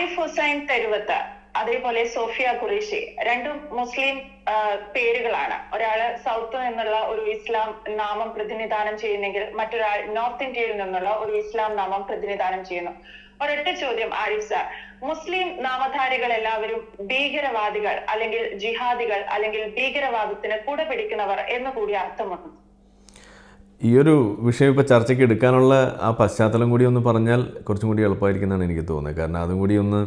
ആരിഫ് ഹുസൈൻ തെരുവത്ത് അതേപോലെ സോഫിയ ഖുറേഷി രണ്ടും മുസ്ലിം പേരുകളാണ്. ഒരാൾ സൗത്ത് നിന്നുള്ള ഒരു ഇസ്ലാം നാമം പ്രതിനിധാനം ചെയ്യുന്നെങ്കിൽ മറ്റൊരാൾ നോർത്ത് ഇന്ത്യയിൽ നിന്നുള്ള ഒരു ഇസ്ലാം നാമം പ്രതിനിധാനം ചെയ്യുന്നു. ഒരൊറ്റ ചോദ്യം ആരിഫ് സാർ. മുസ്ലിം നാമധാരികൾ എല്ലാവരും ഭീകരവാദികൾ അല്ലെങ്കിൽ ജിഹാദികൾ അല്ലെങ്കിൽ ഭീകരവാദത്തിന് കൂടെ പിടിക്കുന്നവർ എന്ന് കൂടി അർത്ഥമുണ്ട്. ഈ ഒരു വിഷയം ഇപ്പോൾ ചർച്ചയ്ക്ക് എടുക്കാനുള്ള ആ പശ്ചാത്തലം കൂടി ഒന്ന് പറഞ്ഞാൽ കുറച്ചും കൂടി എളുപ്പമായിരിക്കുന്നതാണ് എനിക്ക് തോന്നുന്നത്. കാരണം അതും കൂടി ഒന്ന്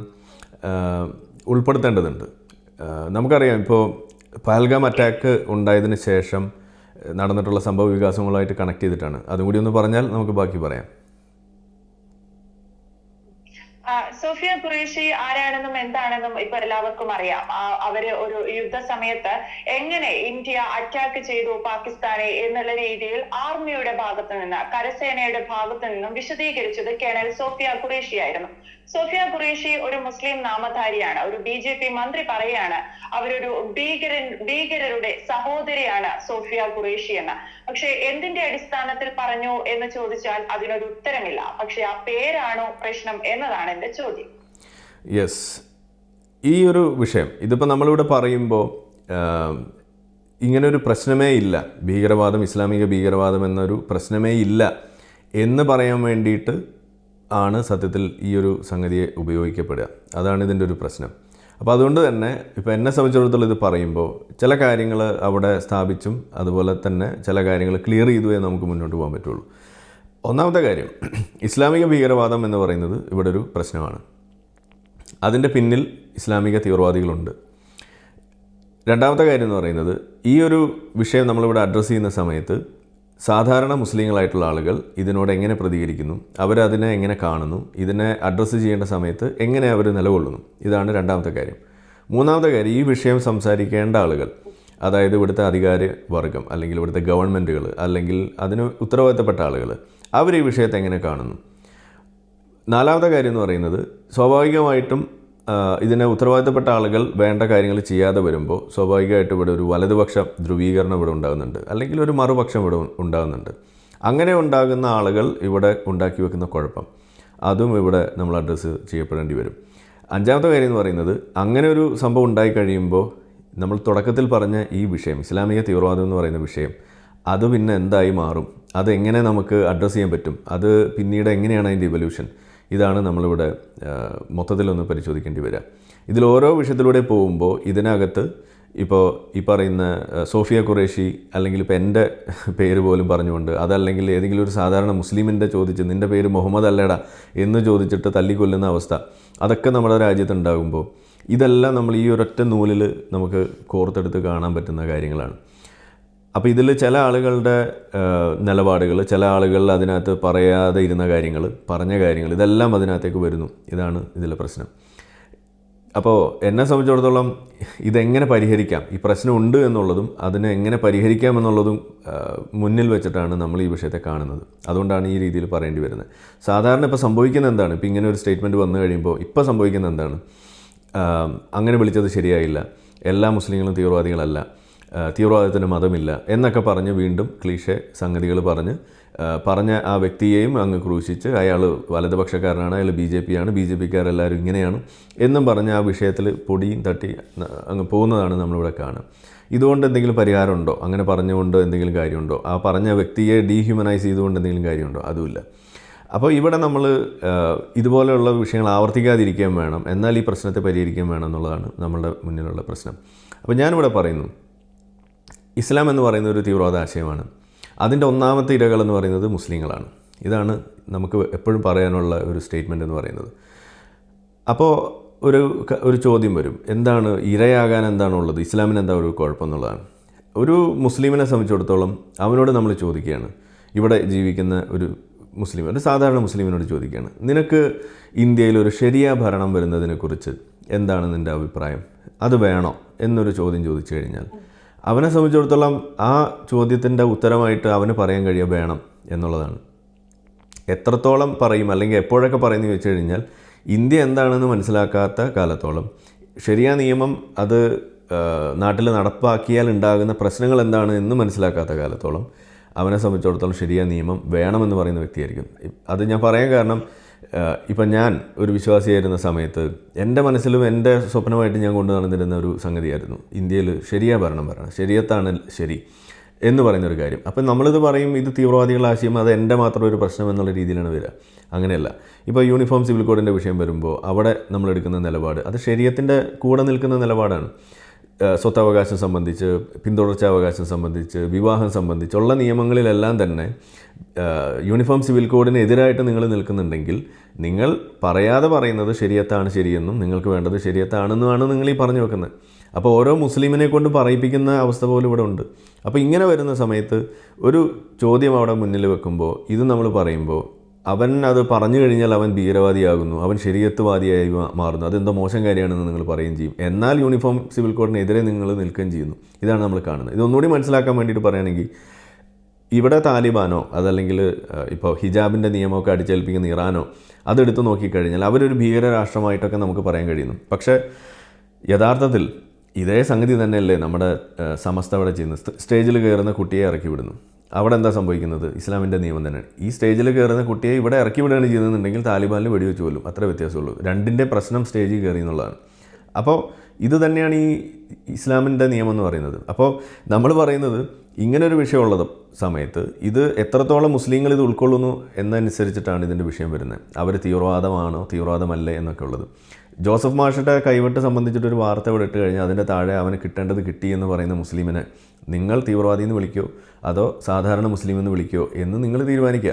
ഉൾപ്പെടുത്തേണ്ടതുണ്ട്. നമുക്കറിയാം ഇപ്പോൾ പഹൽഗാം അറ്റാക്ക് ഉണ്ടായതിന് ശേഷം നടന്നിട്ടുള്ള സംഭവ വികാസങ്ങളുമായിട്ട് കണക്ട് ചെയ്തിട്ടാണ്. അതും കൂടി ഒന്ന് പറഞ്ഞാൽ നമുക്ക് ബാക്കി പറയാം ആ, സോഫിയ ഖുറേഷി ആരാണെന്നും എന്താണെന്നും ഇപ്പൊ എല്ലാവർക്കും അറിയാം. അവർ ഒരു യുദ്ധ സമയത്ത് എങ്ങനെ ഇന്ത്യ അറ്റാക്ക് ചെയ്തു പാകിസ്ഥാനെ എന്നുള്ള രീതിയിൽ ആർമിയുടെ ഭാഗത്ത് നിന്ന് കരസേനയുടെ ഭാഗത്ത് നിന്നും വിശദീകരിച്ചത് കേണൽ സോഫിയ ഖുറേഷി ആയിരുന്നു. സോഫിയ ഖുറേഷി ഒരു മുസ്ലിം നാമധാരിയാണ്. ഒരു ബി ജെ പി മന്ത്രി പറയാണ് അവരൊരു ഭീകരൻ ഭീകരരുടെ സഹോദരിയാണ് സോഫിയ ഖുറേഷി എന്ന്. പക്ഷെ എന്തിന്റെ അടിസ്ഥാനത്തിൽ പറഞ്ഞു എന്ന് ചോദിച്ചാൽ അതിനൊരു ഉത്തരമില്ല. പക്ഷെ ആ പേരാണോ പ്രശ്നം എന്നതാണ് എന്റെ ചോദ്യം. യെസ് ഈ ഒരു വിഷയം ഇതിപ്പോൾ നമ്മളിവിടെ പറയുമ്പോൾ ഇങ്ങനൊരു പ്രശ്നമേ ഇല്ല. ഭീകരവാദം ഇസ്ലാമിക ഭീകരവാദം എന്നൊരു പ്രശ്നമേ ഇല്ല എന്ന് പറയാൻ വേണ്ടിയിട്ട് ആണ് സത്യത്തിൽ ഈ ഒരു സംഗതിയെ ഉപയോഗിക്കപ്പെടുക. അതാണ് ഇതിന്റെ ഒരു പ്രശ്നം. അപ്പോൾ അതുകൊണ്ട് തന്നെ ഇപ്പോൾ എന്നെ സംബന്ധിച്ചിടത്തോളം ഇത് പറയുമ്പോൾ ചില കാര്യങ്ങൾ അവിടെ സ്ഥാപിച്ചും അതുപോലെ തന്നെ ചില കാര്യങ്ങൾ ക്ലിയർ ചെയ്തുവേ നമുക്ക് മുന്നോട്ട് പോകാൻ പറ്റുള്ളൂ. ഒന്നാമത്തെ കാര്യം ഇസ്ലാമിക ഭീകരവാദം എന്ന് പറയുന്നത് ഇവിടെ ഒരു പ്രശ്നമാണ്. അതിന്റെ പിന്നിൽ ഇസ്ലാമിക തീവ്രവാദികളുണ്ട്. രണ്ടാമത്തെ കാര്യം എന്ന് പറയുന്നത് ഈ ഒരു വിഷയം നമ്മളിവിടെ അഡ്രസ്സ് ചെയ്യുന്ന സമയത്ത് സാധാരണ മുസ്ലിങ്ങളായിട്ടുള്ള ആളുകൾ ഇതിനോട് എങ്ങനെ പ്രതികരിക്കുന്നു? അവരതിനെ എങ്ങനെ കാണുന്നു? ഇതിനെ അഡ്രസ്സ് ചെയ്യേണ്ട സമയത്ത് എങ്ങനെ അവർ നിലകൊള്ളുന്നു? ഇതാണ് രണ്ടാമത്തെ കാര്യം. മൂന്നാമത്തെ കാര്യം ഈ വിഷയം സംസാരിക്കേണ്ട ആളുകൾ അതായത് ഇവിടുത്തെ അധികാര വർഗം അല്ലെങ്കിൽ ഇവിടുത്തെ ഗവൺമെന്റുകൾ അല്ലെങ്കിൽ അതിന് ഉത്തരവാദിത്തപ്പെട്ട ആളുകൾ അവർ ഈ വിഷയത്തെ എങ്ങനെ കാണുന്നു? നാലാമത്തെ കാര്യം എന്ന് പറയുന്നത് സ്വാഭാവികമായിട്ടും ഇതിന് ഉത്തരവാദിത്തപ്പെട്ട ആളുകൾ വേണ്ട കാര്യങ്ങൾ ചെയ്യാതെ വരുമ്പോൾ സ്വാഭാവികമായിട്ടും ഇവിടെ ഒരു വലതുപക്ഷ ധ്രുവീകരണം ഇവിടെ ഉണ്ടാകുന്നുണ്ട്. അല്ലെങ്കിൽ ഒരു മറുപക്ഷം ഇവിടെ ഉണ്ടാകുന്നുണ്ട്. അങ്ങനെ ഉണ്ടാകുന്ന ആളുകൾ ഇവിടെ ഉണ്ടാക്കി വെക്കുന്ന കുഴപ്പം. അതും ഇവിടെ നമ്മൾ അഡ്രസ്സ് ചെയ്യപ്പെടേണ്ടി വരും. അഞ്ചാമത്തെ കാര്യം എന്ന് പറയുന്നത് അങ്ങനെ ഒരു സംഭവം ഉണ്ടായി കഴിയുമ്പോൾ നമ്മൾ തുടക്കത്തിൽ പറഞ്ഞ ഈ വിഷയം ഇസ്ലാമിക തീവ്രവാദം എന്ന് പറയുന്ന വിഷയം അത് പിന്നെ എന്തായി മാറും? അതെങ്ങനെ നമുക്ക് അഡ്രസ്സ് ചെയ്യാൻ പറ്റും? അത് പിന്നീട് എങ്ങനെയാണ് അതിന്റെ ഇവല്യൂഷൻ ഇതാണ് നമ്മളിവിടെ മൊത്തത്തിലൊന്ന് പരിശോധിക്കേണ്ടി വരിക. ഇതിൽ ഓരോ വിഷയത്തിലൂടെ പോകുമ്പോൾ ഇതിനകത്ത് ഇപ്പോൾ ഈ പറയുന്ന സോഫിയ ഖുറേഷി അല്ലെങ്കിൽ ഇപ്പോൾ എന്റെ പേര് പോലും പറഞ്ഞുകൊണ്ട് അതല്ലെങ്കിൽ ഏതെങ്കിലും ഒരു സാധാരണ മുസ്ലിമിന്റെ ചോദിച്ച് നിന്റെ പേര് മുഹമ്മദ് അല്ലേടാ എന്ന് ചോദിച്ചിട്ട് തല്ലിക്കൊല്ലുന്ന അവസ്ഥ. അതൊക്കെ നമ്മുടെ രാജ്യത്ത് ഉണ്ടാകുമ്പോൾ ഇതെല്ലാം നമ്മൾ ഈ ഒരൊറ്റ നൂലിൽ നമുക്ക് കോർത്തെടുത്ത് കാണാൻ പറ്റുന്ന കാര്യങ്ങളാണ്. അപ്പോൾ ഇതിൽ ചില ആളുകളുടെ നിലപാടുകൾ ചില ആളുകൾ അതിനകത്ത് പറയാതെ ഇരുന്ന കാര്യങ്ങൾ പറഞ്ഞ കാര്യങ്ങൾ ഇതെല്ലാം അതിനകത്തേക്ക് വരുന്നു. ഇതാണ് ഇതിലെ പ്രശ്നം. അപ്പോൾ എന്നെ സംബന്ധിച്ചിടത്തോളം ഇതെങ്ങനെ പരിഹരിക്കാം? ഈ പ്രശ്നം ഉണ്ട് എന്നുള്ളതും അതിനെ എങ്ങനെ പരിഹരിക്കാം എന്നുള്ളതും മുന്നിൽ വെച്ചിട്ടാണ് നമ്മൾ ഈ വിഷയത്തെ കാണുന്നത്. അതുകൊണ്ടാണ് ഈ രീതിയിൽ പറയേണ്ടി വരുന്നത്. സാധാരണ ഇപ്പോൾ സംഭവിക്കുന്ന എന്താണ്? ഇപ്പോൾ ഇങ്ങനെ ഒരു സ്റ്റേറ്റ്മെന്റ് വന്നു കഴിയുമ്പോൾ ഇപ്പോൾ സംഭവിക്കുന്ന എന്താണ്? അങ്ങനെ വിളിച്ചത് ശരിയായില്ല. എല്ലാ മുസ്ലിങ്ങളും തീവ്രവാദികളല്ല. തീവ്രവാദത്തിന് മതമില്ല എന്നൊക്കെ പറഞ്ഞ് വീണ്ടും ക്ലീഷെ സംഗതികൾ പറഞ്ഞ് പറഞ്ഞ ആ വ്യക്തിയെയും അങ്ങ് ക്രൂശിച്ച് അയാൾ വലതുപക്ഷക്കാരനാണ് അയാൾ ബി ജെ പി ആണ് ബി ജെ പിക്കാരെല്ലാവരും ഇങ്ങനെയാണ് എന്നും പറഞ്ഞ് ആ വിഷയത്തിൽ പൊടിയും തട്ടി അങ്ങ് പോകുന്നതാണ് നമ്മളിവിടെ കാണുക. ഇതുകൊണ്ട് എന്തെങ്കിലും പരിഹാരമുണ്ടോ? അങ്ങനെ പറഞ്ഞുകൊണ്ട് എന്തെങ്കിലും കാര്യമുണ്ടോ? ആ പറഞ്ഞ വ്യക്തിയെ ഡീഹ്യൂമനൈസ് ചെയ്തുകൊണ്ട് എന്തെങ്കിലും കാര്യമുണ്ടോ? അതുമില്ല. അപ്പോൾ ഇവിടെ നമ്മൾ ഇതുപോലെയുള്ള വിഷയങ്ങൾ ആവർത്തിക്കാതിരിക്കാൻ വേണം. എന്നാൽ ഈ പ്രശ്നത്തെ പരിഹരിക്കാൻ വേണം എന്നുള്ളതാണ് നമ്മളുടെ മുന്നിലുള്ള പ്രശ്നം. അപ്പോൾ ഞാനിവിടെ പറയുന്നു ഇസ്ലാം എന്ന് പറയുന്ന ഒരു തീവ്രവാദ ആശയമാണ് അതിന്റെ ഒന്നാമത്തെ ഇരകൾ എന്ന് പറയുന്നത് മുസ്ലിങ്ങളാണ്. ഇതാണ് നമുക്ക് എപ്പോഴും പറയാനുള്ള ഒരു സ്റ്റേറ്റ്മെന്റ് എന്ന് പറയുന്നത്. അപ്പോൾ ഒരു ഒരു ചോദ്യം വരും. എന്താണ് ഇരയാകാൻ എന്താണുള്ളത്? ഇസ്ലാമിന് എന്താ ഒരു കുഴപ്പം എന്നുള്ളതാണ്. ഒരു മുസ്ലിമിനെ സംബന്ധിച്ചിടത്തോളം അവനോട് നമ്മൾ ചോദിക്കുകയാണ്. ഇവിടെ ജീവിക്കുന്ന ഒരു മുസ്ലിം ഒരു സാധാരണ മുസ്ലിമിനോട് ചോദിക്കുകയാണ്. നിനക്ക് ഇന്ത്യയിൽ ഒരു ശരിയ ഭരണം വരുന്നതിനെക്കുറിച്ച് എന്താണ് നിന്റെ അഭിപ്രായം? അത് വേണോ? എന്നൊരു ചോദ്യം ചോദിച്ചു കഴിഞ്ഞാൽ അവനെ സംബന്ധിച്ചിടത്തോളം ആ ചോദ്യത്തിന്റെ ഉത്തരമായിട്ട് അവന് പറയാൻ കഴിയുക വേണം എന്നുള്ളതാണ്. എത്രത്തോളം പറയും അല്ലെങ്കിൽ എപ്പോഴൊക്കെ പറയുന്നു വെച്ച് കഴിഞ്ഞാൽ ഇന്ത്യ എന്താണെന്ന് മനസ്സിലാക്കാത്ത കാലത്തോളം ശരിയാ നിയമം അത് നാട്ടിൽ നടപ്പാക്കിയാൽ ഉണ്ടാകുന്ന പ്രശ്നങ്ങൾ എന്താണ് എന്ന് മനസ്സിലാക്കാത്ത കാലത്തോളം അവനെ സംബന്ധിച്ചിടത്തോളം ശരിയായ നിയമം വേണമെന്ന് പറയുന്ന വ്യക്തിയായിരിക്കും. അത് ഞാൻ പറയാൻ കാരണം ഇപ്പം ഞാൻ ഒരു വിശ്വാസിയായിരുന്ന സമയത്ത് എന്റെ മനസ്സിലും എന്റെ സ്വപ്നമായിട്ട് ഞാൻ കൊണ്ടു നടന്നിരുന്ന ഒരു സംഗതിയായിരുന്നു. ഇന്ത്യയിൽ ശരിയാ ഭരണം പറയണം ശരിയത്താണ് ശരി എന്ന് പറയുന്ന ഒരു കാര്യം. അപ്പം നമ്മളിത് പറയും ഇത് തീവ്രവാദികളുടെ ആശയം അത് എന്റെ മാത്രം ഒരു പ്രശ്നം എന്നുള്ള രീതിയിലാണ് വരിക. അങ്ങനെയല്ല. ഇപ്പോൾ യൂണിഫോം സിവിൽ കോഡിന്റെ വിഷയം വരുമ്പോൾ അവിടെ നമ്മൾ എടുക്കുന്ന നിലപാട് അത് ശരീരത്തിന്റെ കൂടെ നിൽക്കുന്ന നിലപാടാണ്. സ്വത്തവകാശം സംബന്ധിച്ച് പിന്തുടർച്ചാവകാശം സംബന്ധിച്ച് വിവാഹം സംബന്ധിച്ചുള്ള നിയമങ്ങളിലെല്ലാം തന്നെ യൂണിഫോം സിവിൽ കോഡിന് എതിരായിട്ട് നിങ്ങൾ നിൽക്കുന്നുണ്ടെങ്കിൽ നിങ്ങൾ പറയാതെ പറയുന്നത് ശരിയത്താണ് ശരിയെന്നും നിങ്ങൾക്ക് വേണ്ടത് ശരിയത്താണെന്നുമാണ് നിങ്ങൾ ഈ പറഞ്ഞു വെക്കുന്നത്. അപ്പോൾ ഓരോ മുസ്ലിമിനെ കൊണ്ട് പറയിപ്പിക്കുന്ന അവസ്ഥ പോലും ഇവിടെ ഉണ്ട്. അപ്പോൾ ഇങ്ങനെ വരുന്ന സമയത്ത് ഒരു ചോദ്യം അവിടെ മുന്നിൽ വെക്കുമ്പോൾ ഇത് നമ്മൾ പറയുമ്പോൾ അവൻ അത് പറഞ്ഞു കഴിഞ്ഞാൽ അവൻ ഭീകരവാദിയാകുന്നു. അവൻ ശരീരത്വവാദിയായി മാ- മാറുന്നു. അതെന്തോ മോശം കാര്യമാണെന്ന് നിങ്ങൾ പറയുകയും ചെയ്യും. എന്നാൽ യൂണിഫോം സിവിൽ കോഡിനെതിരെ നിങ്ങൾ നിൽക്കുകയും ചെയ്യുന്നു. ഇതാണ് നമ്മൾ കാണുന്നത്. ഇതൊന്നുകൂടി മനസ്സിലാക്കാൻ വേണ്ടിയിട്ട് പറയുകയാണെങ്കിൽ ഇവിടെ താലിബാനോ അതല്ലെങ്കിൽ ഇപ്പോൾ ഹിജാബിന്റെ നിയമമൊക്കെ അടിച്ചേൽപ്പിക്കുന്ന ഇറാനോ അതെടുത്ത് നോക്കിക്കഴിഞ്ഞാൽ അവരൊരു ഭീകര രാഷ്ട്രമായിട്ടൊക്കെ നമുക്ക് പറയാൻ കഴിയുന്നു. പക്ഷേ യഥാർത്ഥത്തിൽ ഇതേ സംഗതി തന്നെയല്ലേ നമ്മുടെ സമസ്ത അവിടെ ചെയ്യുന്നത്? സ്റ്റേജിൽ കയറുന്ന കുട്ടിയെ ഇറക്കി വിടുന്നു. അവിടെ എന്താ സംഭവിക്കുന്നത്? ഇസ്ലാമിന്റെ നിയമം തന്നെയാണ് ഈ സ്റ്റേജിൽ കയറുന്ന കുട്ടിയെ ഇവിടെ ഇറക്കി വിടുകയാണ് ചെയ്യുന്നുണ്ടെങ്കിൽ താലിബാനിൽ വെടിവെച്ച് കൊല്ലും. അത്ര വ്യത്യാസമുള്ളൂ. രണ്ടിന്റെ പ്രശ്നം സ്റ്റേജിൽ കയറി എന്നുള്ളതാണ്. അപ്പോൾ ഇത് തന്നെയാണ് ഈ ഇസ്ലാമിന്റെ നിയമം എന്ന് പറയുന്നത്. അപ്പോൾ നമ്മൾ പറയുന്നത് ഇങ്ങനൊരു ഒരു വിഷയമുള്ളത് സമയത്ത് ഇത് എത്രത്തോളം മുസ്ലിങ്ങൾ ഇത് ഉൾക്കൊള്ളുന്നു എന്നനുസരിച്ചിട്ടാണ് ഇതിന്റെ വിഷയം വരുന്നത്. അവർ തീവ്രവാദമാണോ തീവ്രവാദമല്ലേ എന്നൊക്കെ ഉള്ളത്. ജോസഫ് മാഷിന്റെ കൈവെട്ട് സംബന്ധിച്ചിട്ടൊരു വാർത്ത ഇവിടെ ഇട്ട് കഴിഞ്ഞാൽ അതിന്റെ താഴെ അവന് കിട്ടേണ്ടത് കിട്ടി എന്ന് പറയുന്ന മുസ്ലിമിനെ നിങ്ങൾ തീവ്രവാദി എന്ന് വിളിക്കോ? അതോ സാധാരണ മുസ്ലിം എന്ന് വിളിക്കോ? എന്ന് നിങ്ങൾ തീരുമാനിക്കുക.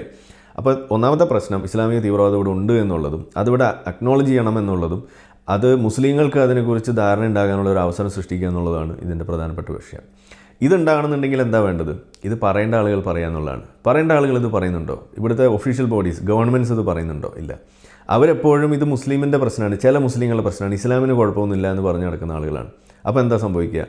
അപ്പോൾ ഒന്നാമത്തെ പ്രശ്നം ഇസ്ലാമിക തീവ്രവാദം ഇവിടെ ഉണ്ട് എന്നുള്ളതും അതിവിടെ അക്നോളജ് ചെയ്യണം എന്നുള്ളതും അത് മുസ്ലിങ്ങൾക്ക് അതിനെക്കുറിച്ച് ധാരണ ഉണ്ടാകാനുള്ള ഒരു അവസരം സൃഷ്ടിക്കുക എന്നുള്ളതാണ് ഇതിന്റെ പ്രധാനപ്പെട്ട വിഷയം. ഇതുണ്ടാകണമെന്നുണ്ടെങ്കിൽ എന്താ വേണ്ടത്? ഇത് പറയേണ്ട ആളുകൾ പറയാന്നുള്ളതാണ് പറയേണ്ട ആളുകൾ ഇത് പറയുന്നുണ്ടോ? ഇവിടുത്തെ ഒഫീഷ്യൽ ബോഡീസ് ഗവൺമെന്റ്സ് ഇത് പറയുന്നുണ്ടോ? ഇല്ല. അവരെപ്പോഴും ഇത് മുസ്ലിമിന്റെ പ്രശ്നമാണ്. ചില മുസ്ലിങ്ങളുടെ പ്രശ്നമാണ്. ഇസ്ലാമിന് കുഴപ്പമൊന്നുമില്ല എന്ന് പറഞ്ഞു നടക്കുന്ന ആളുകളാണ്. അപ്പോൾ എന്താ സംഭവിക്കുക?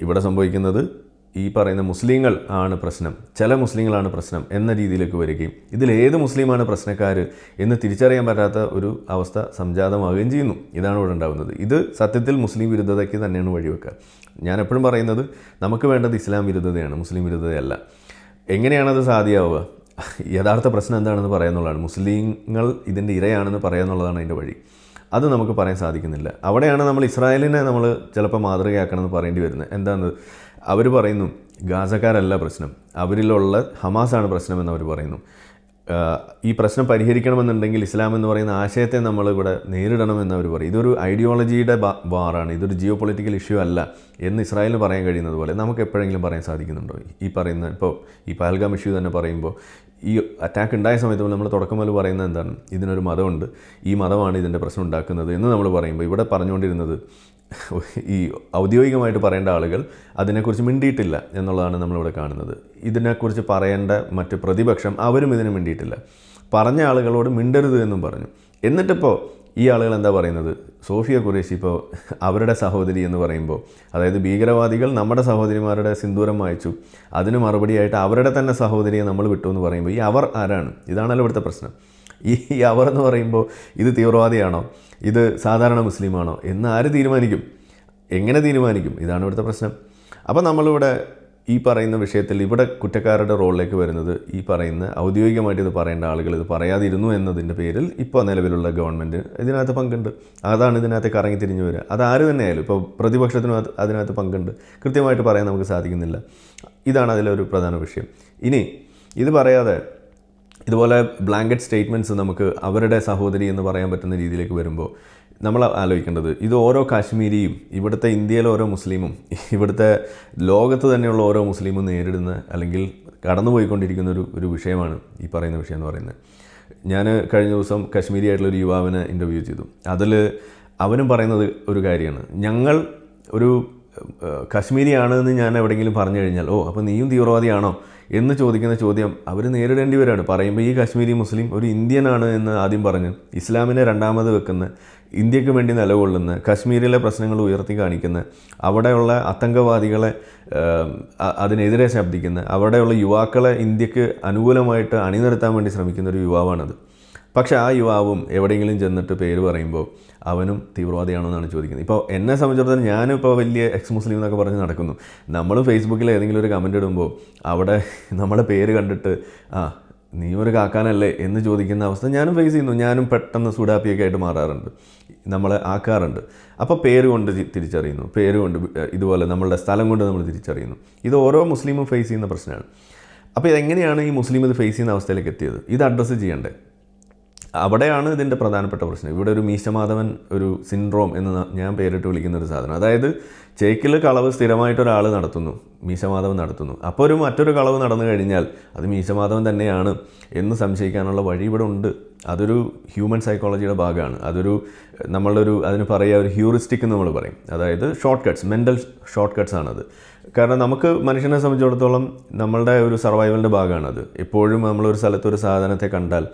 ഇവിടെ സംഭവിക്കുന്നത് ഈ പറയുന്ന മുസ്ലിങ്ങൾ ആണ് പ്രശ്നം ചില മുസ്ലിങ്ങളാണ് പ്രശ്നം എന്ന രീതിയിലേക്ക് വരികയും ഇതിലേത് മുസ്ലിമാണ് പ്രശ്നക്കാർ എന്ന് തിരിച്ചറിയാൻ പറ്റാത്ത ഒരു അവസ്ഥ സംജാതമാവുകയും ചെയ്യുന്നു. ഇതാണ് ഇവിടെ ഉണ്ടാകുന്നത്. ഇത് സത്യത്തിൽ മുസ്ലിം വിരുദ്ധതയ്ക്ക് തന്നെയാണ് വഴിവെക്കുക. ഞാൻ എപ്പോഴും പറയുന്നത് നമുക്ക് വേണ്ടത് ഇസ്ലാം വിരുദ്ധതയാണ് മുസ്ലിം വിരുദ്ധതയല്ല. എങ്ങനെയാണത് സാധ്യമാവുക യഥാർത്ഥ പ്രശ്നം എന്താണെന്ന് പറയാന്നുള്ളതാണ്. മുസ്ലിങ്ങൾ ഇതിന്റെ ഇരയാണെന്ന് പറയാന്നുള്ളതാണ് അതിന്റെ വഴി. അത് നമുക്ക് പറയാൻ സാധിക്കുന്നില്ല. അവിടെയാണ് നമ്മൾ ഇസ്രായേലിനെ നമ്മൾ ചിലപ്പോൾ മാതൃകയാക്കണമെന്ന് പറയേണ്ടി വരുന്നത്. എന്താണെന്ന് അവർ പറയുന്നു ഗാസക്കാരല്ല പ്രശ്നം. അവരിലുള്ള ഹമാസാണ് പ്രശ്നമെന്ന് അവർ പറയുന്നു. ഈ പ്രശ്നം പരിഹരിക്കണമെന്നുണ്ടെങ്കിൽ ഇസ്ലാം എന്ന് പറയുന്ന ആശയത്തെ നമ്മൾ ഇവിടെ നേരിടണമെന്ന് അവർ പറയും. ഇതൊരു ഐഡിയോളജിയുടെ വാറാണ് ഇതൊരു ജിയോ പൊളിറ്റിക്കൽ ഇഷ്യൂ അല്ല എന്ന് ഇസ്രായേലിന് പറയാൻ കഴിയുന്നത് പോലെ നമുക്ക് എപ്പോഴെങ്കിലും പറയാൻ സാധിക്കുന്നുണ്ടോ? ഈ പറയുന്ന ഇപ്പോൾ ഈ പഹൽഗാം ഇഷ്യൂ തന്നെ പറയുമ്പോൾ ഈ അറ്റാക്ക് ഉണ്ടായ സമയത്ത് നമ്മൾ തുടക്കം മുതൽ പറയുന്നത് എന്താണ്? ഇതിനൊരു മതമുണ്ട്. ഈ മതമാണ് ഇതിന്റെ പ്രശ്നം ഉണ്ടാക്കുന്നത് എന്ന് നമ്മൾ പറയുമ്പോൾ ഇവിടെ പറഞ്ഞുകൊണ്ടിരുന്നത് ഈ ഔദ്യോഗികമായിട്ട് പറയേണ്ട ആളുകൾ അതിനെക്കുറിച്ച് മിണ്ടിയിട്ടില്ല എന്നുള്ളതാണ് നമ്മളിവിടെ കാണുന്നത്. ഇതിനെക്കുറിച്ച് പറയേണ്ട മറ്റ് പ്രതിപക്ഷം അവരും ഇതിന് മിണ്ടിയിട്ടില്ല. പറഞ്ഞ ആളുകളോട് മിണ്ടരുത് എന്നും പറഞ്ഞു. എന്നിട്ടിപ്പോൾ ഈ ആളുകൾ എന്താ പറയുന്നത്? സോഫിയ ഖുറേഷി ഇപ്പോൾ അവരുടെ സഹോദരി എന്ന് പറയുമ്പോൾ അതായത് ഭീകരവാദികൾ നമ്മുടെ സഹോദരിമാരുടെ സിന്ദൂരം വായിച്ചു അതിന് മറുപടിയായിട്ട് അവരുടെ തന്നെ സഹോദരിയെ നമ്മൾ വിട്ടു എന്ന് പറയുമ്പോൾ ഈ അവർ ആരാണ്? ഇതാണല്ലോ ഇവിടുത്തെ പ്രശ്നം. ഈ അവർ എന്ന് പറയുമ്പോൾ ഇത് തീവ്രവാദിയാണോ? ഇത് സാധാരണ മുസ്ലിമാണോ? എന്ന് ആര് തീരുമാനിക്കും? എങ്ങനെ തീരുമാനിക്കും? ഇതാണ് ഇവിടുത്തെ പ്രശ്നം. അപ്പോൾ നമ്മളിവിടെ ഈ പറയുന്ന വിഷയത്തിൽ ഇവിടെ കുറ്റക്കാരുടെ റോളിലേക്ക് വരുന്നത് ഈ പറയുന്ന ഔദ്യോഗികമായിട്ട് ഇത് പറയേണ്ട ആളുകൾ ഇത് പറയാതിരുന്നു എന്നതിന്റെ പേരിൽ ഇപ്പോൾ നിലവിലുള്ള ഗവൺമെന്റ് ഇതിനകത്ത് പങ്കുണ്ട്. അതാണ് ഇതിനകത്ത് കറങ്ങി തിരിഞ്ഞു വരിക. അത് ആര് തന്നെയായാലും ഇപ്പോൾ പ്രതിപക്ഷത്തിനും അത് അതിനകത്ത് പങ്കുണ്ട്. കൃത്യമായിട്ട് പറയാൻ നമുക്ക് സാധിക്കുന്നില്ല. ഇതാണ് അതിലൊരു പ്രധാന വിഷയം. ഇനി ഇത് പറയാതെ ഇതുപോലെ ബ്ലാങ്കറ്റ് സ്റ്റേറ്റ്മെന്റ്സ് നമുക്ക് അവരുടെ സഹോദരി എന്ന് പറയാൻ പറ്റുന്ന രീതിയിലേക്ക് വരുമ്പോൾ നമ്മൾ ആലോചിക്കേണ്ടത് ഇത് ഓരോ കാശ്മീരിയും ഇവിടുത്തെ ഇന്ത്യയിലെ ഓരോ മുസ്ലിമും ഇവിടുത്തെ ലോകത്ത് തന്നെയുള്ള ഓരോ മുസ്ലിമും നേരിടുന്ന അല്ലെങ്കിൽ കടന്നുപോയിക്കൊണ്ടിരിക്കുന്ന ഒരു ഒരു വിഷയമാണ് ഈ പറയുന്ന വിഷയം എന്ന് പറയുന്നത്. ഞാൻ കഴിഞ്ഞ ദിവസം കാശ്മീരി ആയിട്ടുള്ള ഒരു യുവാവിനെ ഇന്റർവ്യൂ ചെയ്തു. അതിൽ അവനും പറയുന്നത് ഒരു കാര്യമാണ്. ഞങ്ങൾ ഒരു കാശ്മീരിയാണ് എന്ന് ഞാൻ എവിടെയെങ്കിലും പറഞ്ഞു കഴിഞ്ഞാൽ ഓ അപ്പോൾ നീയും തീവ്രവാദിയാണോ? എന്ന് ചോദിക്കുന്ന ചോദ്യം അവർ നേരിടേണ്ടി പറയുമ്പോൾ ഈ കാശ്മീരി മുസ്ലിം ഒരു ഇന്ത്യനാണ് എന്ന് ആദ്യം പറഞ്ഞ് ഇസ്ലാമിനെ രണ്ടാമത് വെക്കുന്ന ഇന്ത്യയ്ക്ക് വേണ്ടി നിലകൊള്ളുന്ന കാശ്മീരിലെ പ്രശ്നങ്ങൾ ഉയർത്തി കാണിക്കുന്ന അവിടെയുള്ള അത്തങ്കവാദികളെ അതിനെതിരെ ശബ്ദിക്കുന്ന അവിടെയുള്ള യുവാക്കളെ ഇന്ത്യയ്ക്ക് അനുകൂലമായിട്ട് അണിനിരത്താൻ വേണ്ടി ശ്രമിക്കുന്ന ഒരു യുവാവാണത്. പക്ഷേ ആ യുവാവും എവിടെയെങ്കിലും ചെന്നിട്ട് പേര് പറയുമ്പോൾ അവനും തീവ്രവാദിയാണോ എന്നാണ് ചോദിക്കുന്നത്. ഇപ്പോൾ എന്നെ സംബന്ധിച്ചിടത്തോളം ഞാനിപ്പോൾ വലിയ എക്സ് മുസ്ലിം എന്നൊക്കെ പറഞ്ഞ് നടക്കുന്നു. നമ്മൾ ഫേസ്ബുക്കിൽ ഏതെങ്കിലും ഒരു കമന്റ് ഇടുമ്പോൾ അവിടെ നമ്മളെ പേര് കണ്ടിട്ട് ആ നീ ഒരു കാക്കാനല്ലേ? എന്ന് ചോദിക്കുന്ന അവസ്ഥ ഞാനും ഫേസ് ചെയ്യുന്നു. ഞാനും പെട്ടെന്ന് സുഡാപ്പിയൊക്കെ ആയിട്ട് മാറാറുണ്ട്. നമ്മളെ ആക്കാറുണ്ട്. അപ്പോൾ പേര് കൊണ്ട് തിരിച്ചറിയുന്നു. പേര് കൊണ്ട് ഇതുപോലെ നമ്മളുടെ സ്ഥലം കൊണ്ട് നമ്മൾ തിരിച്ചറിയുന്നു. ഇത് ഓരോ മുസ്ലിമും ഫേസ് ചെയ്യുന്ന പ്രശ്നമാണ്. അപ്പോൾ ഇതെങ്ങനെയാണ് ഈ മുസ്ലിം ഇത് ഫേസ് ചെയ്യുന്ന അവസ്ഥയിലേക്ക് എത്തിയത്? ഇത് അഡ്രസ്സ് ചെയ്യണ്ടേ? അവിടെയാണ് ഇതിന്റെ പ്രധാനപ്പെട്ട പ്രശ്നം. ഇവിടെ ഒരു മീശമാധവൻ ഒരു സിൻഡ്രോം എന്ന് ഞാൻ പേരിട്ട് വിളിക്കുന്ന ഒരു സാധനം. അതായത് ചേക്കിൽ കളവ് സ്ഥിരമായിട്ട് ഒരാൾ നടത്തുന്നു മീശമാധവൻ നടത്തുന്നു. അപ്പോൾ ഒരു മറ്റൊരു കളവ് നടന്നു കഴിഞ്ഞാൽ അത് മീശമാധവൻ തന്നെയാണ് എന്ന് സംശയിക്കാനുള്ള വഴി ഇവിടെ ഉണ്ട്. അതൊരു ഹ്യൂമൻ സൈക്കോളജിയുടെ ഭാഗമാണ്. അതൊരു നമ്മളുടെ ഒരു അതിന് പറയുക ഒരു ഹ്യൂറിസ്റ്റിക് എന്ന് നമ്മൾ പറയും. അതായത് shortcuts mental shortcuts ആണത്. കാരണം നമുക്ക് മനുഷ്യനെ സംബന്ധിച്ചിടത്തോളം നമ്മളുടെ ഒരു സർവൈവലിന്റെ ഭാഗമാണത്. എപ്പോഴും നമ്മളൊരു സ്ഥലത്ത് ഒരു സാധനത്തെ കണ്ടാൽ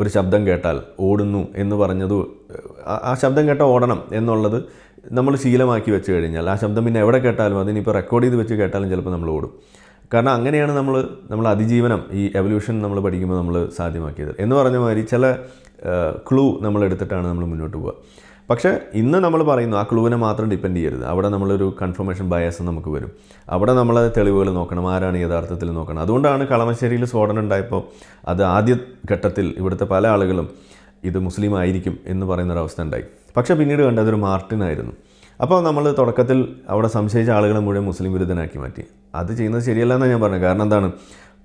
ഒരു ശബ്ദം കേട്ടാൽ ഓടുന്നു എന്ന് പറഞ്ഞത് ആ- ശബ്ദം കേട്ട ഓടണം എന്നുള്ളത് നമ്മൾ ശീലമാക്കി വെച്ച് കഴിഞ്ഞാൽ ആ ശബ്ദം പിന്നെ എവിടെ കേട്ടാലും അതിനിപ്പോൾ റെക്കോർഡ് ചെയ്ത് വെച്ച് കേട്ടാലും ചിലപ്പോൾ നമ്മൾ ഓടും. കാരണം അങ്ങനെയാണ് നമ്മൾ നമ്മൾ അതിജീവനം ഈ എവല്യൂഷൻ നമ്മൾ പഠിക്കുമ്പോൾ നമ്മൾ സാധ്യമാക്കിയത്. എന്ന് പറഞ്ഞ മാതിരി ചില ക്ലൂ നമ്മൾ എടുത്തിട്ടാണ് നമ്മൾ മുന്നോട്ട് പോവുക. പക്ഷേ ഇന്ന് നമ്മൾ പറയുന്നു ആ ക്ലൂവിനെ മാത്രം ഡിപ്പെൻഡ് ചെയ്യരുത്. അവിടെ നമ്മളൊരു കൺഫർമേഷൻ ബയസ് നമുക്ക് വരും. അവിടെ നമ്മൾ തെളിവുകൾ നോക്കണം ആരാണ് യഥാർത്ഥത്തിൽ നോക്കണം. അതുകൊണ്ടാണ് കളമശ്ശേരിയിൽ സ്ഫോടനം ഉണ്ടായപ്പോൾ അത് ആദ്യ ഘട്ടത്തിൽ ഇവിടുത്തെ പല ആളുകളും ഇത് മുസ്ലിം ആയിരിക്കും എന്ന് പറയുന്നൊരവസ്ഥ ഉണ്ടായി. പക്ഷേ പിന്നീട് കണ്ടത് ഒരു മാർട്ടിനായിരുന്നു അപ്പോൾ നമ്മൾ തുടക്കത്തിൽ അവിടെ സംശയിച്ച ആളുകളെ മുഴുവൻ മുസ്ലിം വിരുദ്ധനാക്കി മാറ്റി. അത് ചെയ്യുന്നത് ശരിയല്ല എന്നാണ് ഞാൻ പറഞ്ഞത് കാരണം എന്താണ്?